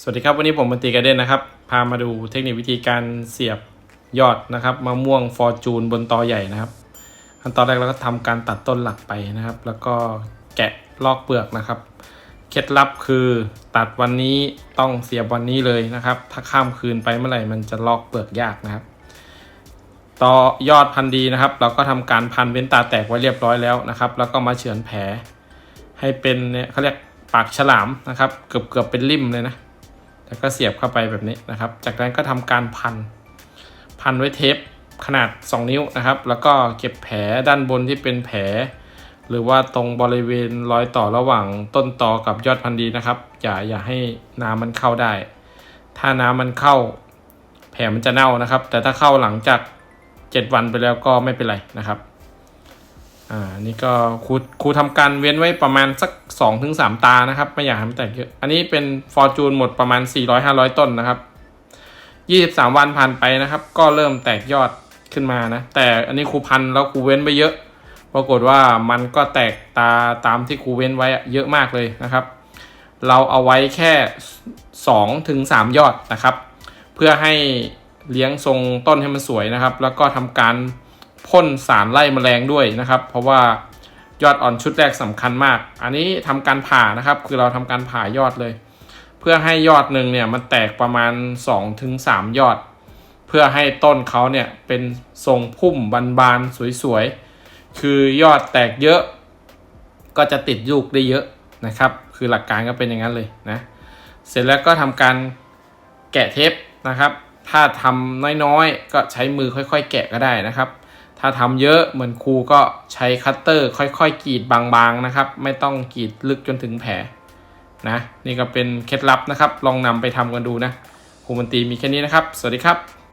สวัสดีครับ วันนี้ผมบันตีกระเด้นนะครับ พามาดูเทคนิควิธีการเสียบยอดนะครับมะม่วงฟอร์จูนบนตอใหญ่นะครับ ขั้นตอนแรกเราก็ทำการตัดต้นหลักไปนะครับ แล้วก็แกะลอกเปลือกนะครับ เคล็ดลับคือตัดวันนี้ต้องเสียบวันนี้เลยนะครับ ถ้าข้ามคืนไปเมื่อไหร่มันจะลอกเปลือกยากนะครับต่อยอดพันดีนะครับ เราก็ทำการพันเว้นตาแตกไว้เรียบร้อยแล้วนะครับ แล้วก็มาเฉือนแผล ให้เป็นเนี่ยเขาเรียกปากฉลามนะครับ เกือบเกือบเป็นริมเลยนะ แล้วก็เสียบเข้าไปแบบนี้นะครับ จากนั้นก็ทำการพัน พันไว้เทปขนาด 2 นิ้วนะครับ แล้วก็เก็บแผลด้านบนที่เป็นแผล หรือว่าตรงบริเวณรอยต่อระหว่างต้นตอกับยอดพันธุ์ดีนะครับ อย่าอย่าให้น้ำมันเข้าได้ ถ้าน้ำมันเข้า แผลมันจะเน่านะครับ แต่ถ้าเข้าหลังจาก 7 วันไปแล้วก็ไม่เป็นไรนะครับ อ่านี่ก็ครูครูทำการเว้นไว้ประมาณสัก 2-3ถึงตานะครับ ไม่อยากให้มันแตกเยอะ อันนี้เป็นฟอร์จูนหมดประมาณ 400-500 ต้นนะครับ 23 วันผ่านไปนะครับ ก็เริ่มแตกยอดขึ้นมานะ แต่อันนี้ครูพันแล้วครูเว้นไปเยอะ ปรากฏว่ามันก็แตกตาตามที่ครูเว้นไว้เยอะมากเลยนะครับ เราเอาไว้แค่2ถึง3ยอดนะครับ เพื่อให้เลี้ยงทรงต้นให้มันสวยนะครับ แล้วก็ทำการ พ่นสารไล่แมลงด้วยนะครับ เพราะว่ายอดอ่อนชุดแรกสำคัญมาก อันนี้ทำการผ่านะครับ คือเราทำการผ่ายอดเลย เพื่อให้ยอดหนึ่งเนี่ยมันแตกประมาณ 2-3ถึงยอด เพื่อให้ต้นเขาเนี่ยเป็นทรงพุ่มบานๆสวยๆ คือยอดแตกเยอะ ก็จะติดลูกได้เยอะนะครับ คือหลักการก็เป็นอย่างนั้นเลยนะ เสร็จแล้วก็ทำการแกะเทปนะครับ ถ้าทำน้อยๆ ก็ใช้มือค่อย ๆ แกะก็ได้นะครับ ถ้าทำเยอะเหมือนครูก็ใช้คัตเตอร์ค่อยๆกรีดบางๆนะครับ ไม่ต้องกรีดลึกจนถึงแผลนะนี่ก็เป็นเคล็ดลับนะครับ ลองนำไปทำกันดูนะครูมันตีมีแค่นี้นะครับ สวัสดีครับ